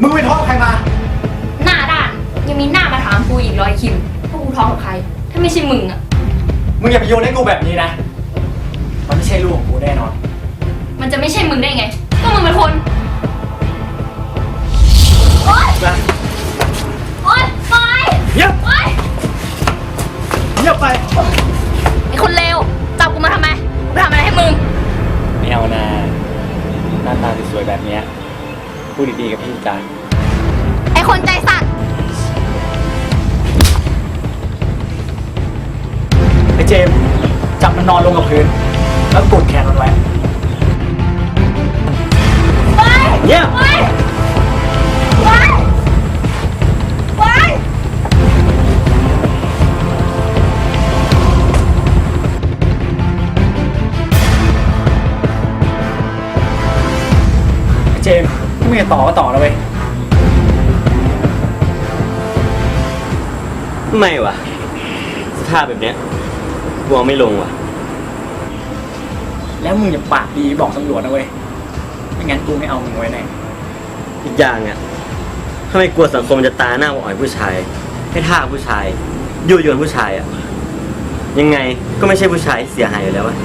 มึงไปท้องกับใครมา หน้าด้าน ยังมีหน้ามาถามกูอีกร้อยคิมว่ากูท้องกับใคร ถ้าไม่ใช่มึงอะมึงอย่าไปโยนให้กูแบบนี้นะ มันไม่ใช่ลูกของกูแน่นอน มันจะไม่ใช่มึงได้ไง ก็มึงเป็นคน โอ๊ย นะ โอ๊ยปล่อยเงียบ โอ๊ยเงียบไปไอ้คนเลวจับกูมาทำไมกูไปทำอะไรให้มึง ไม่เอานะหน้าตาสวยๆแบบเนี้ย พูดดีๆกับพี่จานไอ้คนใจสั่นไอ้เจมส์จับมันนอนลงกับพื้น แล้วกดแขนมันไว้ ไปเงียบไปไป งจะต่อก็ต่อแล้วเว้ยไม่วะสภาพแบบเนี้ยกลัวไม่ลงว่ะ แล้วมึงอย่าปากดีบอกตำรวจนะเว้ยไม่งั้นกูไม่เอามึงไว้แน่อีกอย่างอะทำไมกลัวสังคมจะตาหน้าว่าอ่อยผู้ชาย ให้ท่าผู้ชายยั่วยวนผู้ชายอะ ยังไงก็ไม่ใช่ผู้ชายที่เสียหายอยู่แล้ววะ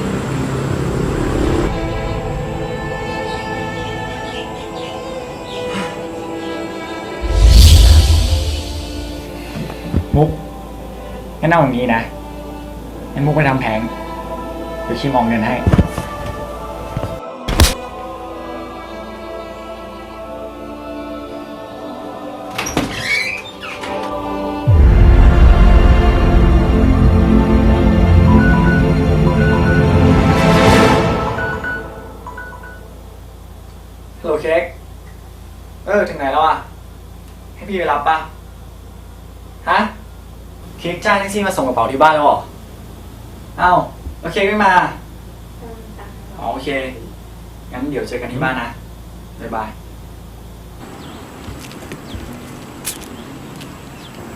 มุกงั้นเอาอย่างนี้นะงั้นมุกไปทำแผงเดี๋ยวชิมออกเงินให้ ฮัลโหลเค้ก เออ ถึงไหนแล้วอะ ให้พี่ไปรับป่ะ ฮะ เค้กจ้างแท็กซี่มาส่งกระเป๋าที่บ้านแล้วเหรออ้าวแล้วเค้กไม่มา อ๋อโอเค งั้นเดี๋ยวเจอกันที่บ้านนะ บ๊ายบาย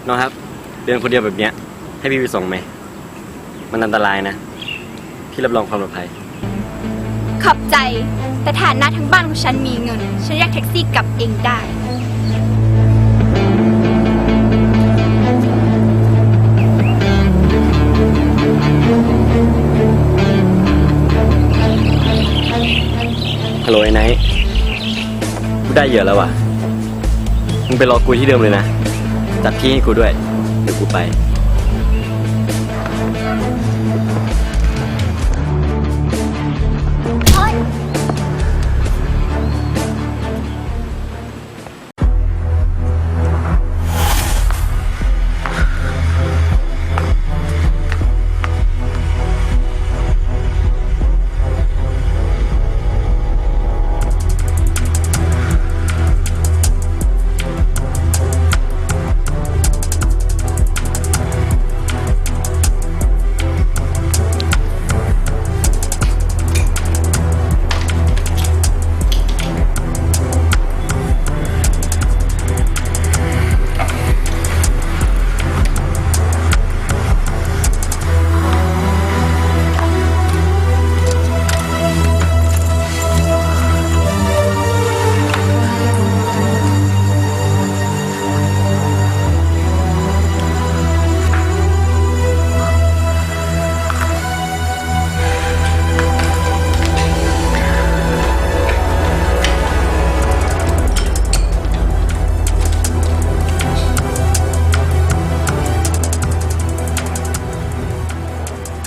น้องครับ เดินคนเดียวแบบเนี้ย ให้พี่ไปส่งไหม มันอันตรายนะ พี่รับรองความปลอดภัย ขอบใจ แต่ฐานะทั้งบ้านของฉันมีเงิน ฉันเรียกแท็กซี่กลับเองได้ กูได้เหยอะแล้วว่ะ มึงไปรอกูที่เดิมเลยนะ จัดที่ให้กูด้วย เดี๋ยวกูไป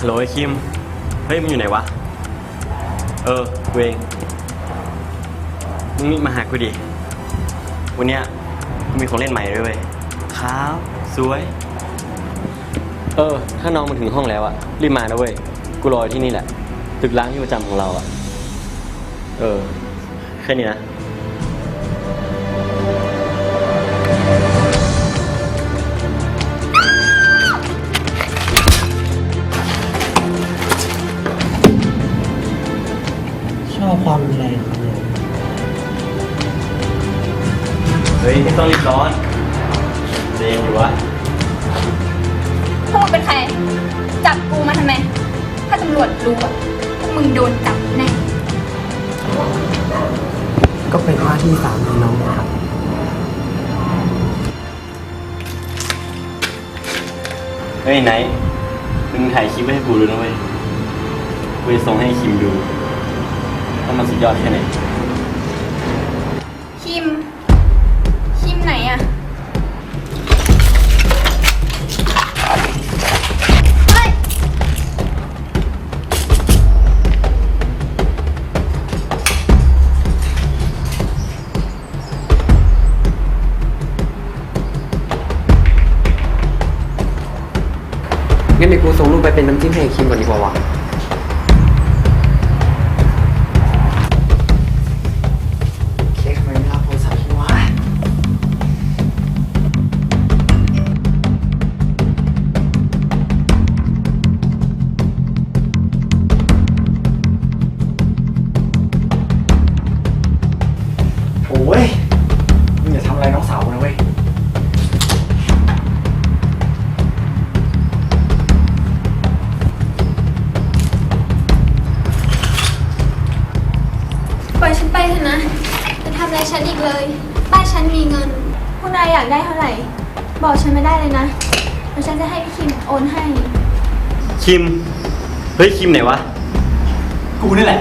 โหลไอ้คิม เฮ้ยมึงอยู่ไหนวะ เออกูเองมึงนี่มาหากูดิ วันเนี้ยกูมีของเล่นใหม่ด้วยเว้ยขาวสวย เออ ถ้าน้องมันถึงห้องแล้วอะรีบมานะเว้ย กูรออยู่ที่นี่แหละ ตึกล้างที่ประจำของเราอะเออ แค่นี้นะ งเป็นใคร จับกูมาทำไม ถ้าตำรวจรู้อะพวกมึงโดนจับแน่ ก็เป็นว่าที่สามีน้องนะครับ เฮ้ยไนท์มึงถ่ายคลิปไว้ให้กูดูนะเว้ยกูจะส่งให้คิมดูว่ามันสุดยอดแค่ไหน งั้นเดี๋ยวกูส่งรูปไปเป็นน้ำจิ้มให้คิมก่อนดีกว่าวะ บอกฉันไม่ได้เลยนะแล้วฉันจะให้พี่คิมโอนให้ คิม เฮ้ย คิมไหนวะ กูนี่แหละ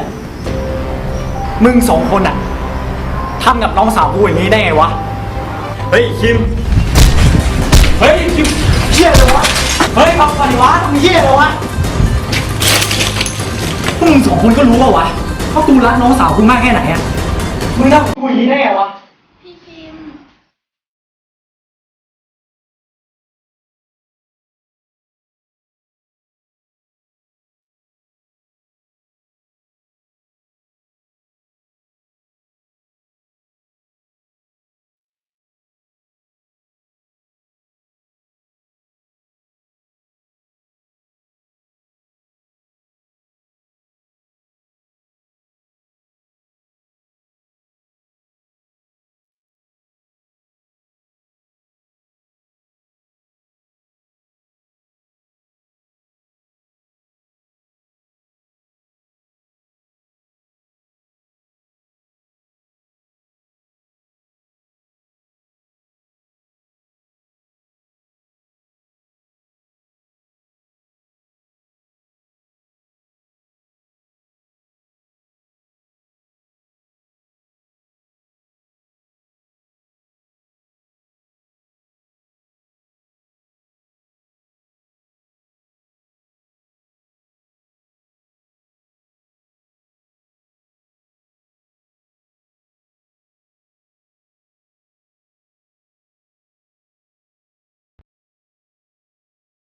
มึงสองคนอะทำกับน้องสาวกูอย่างนี้ได้ไงวะ เฮ้ย คิม เฮ้ย คิวเชี่ยเลยวะ เฮ้ยเอาก่อนดิวะมึงเชี่ยเลยวะพวกมึงสองคนก็รู้ป่าวะเขาตูรักน้องสาวกูมากแค่ไหนอะมึงทำกับกูอย่างนี้ได้ไงวะ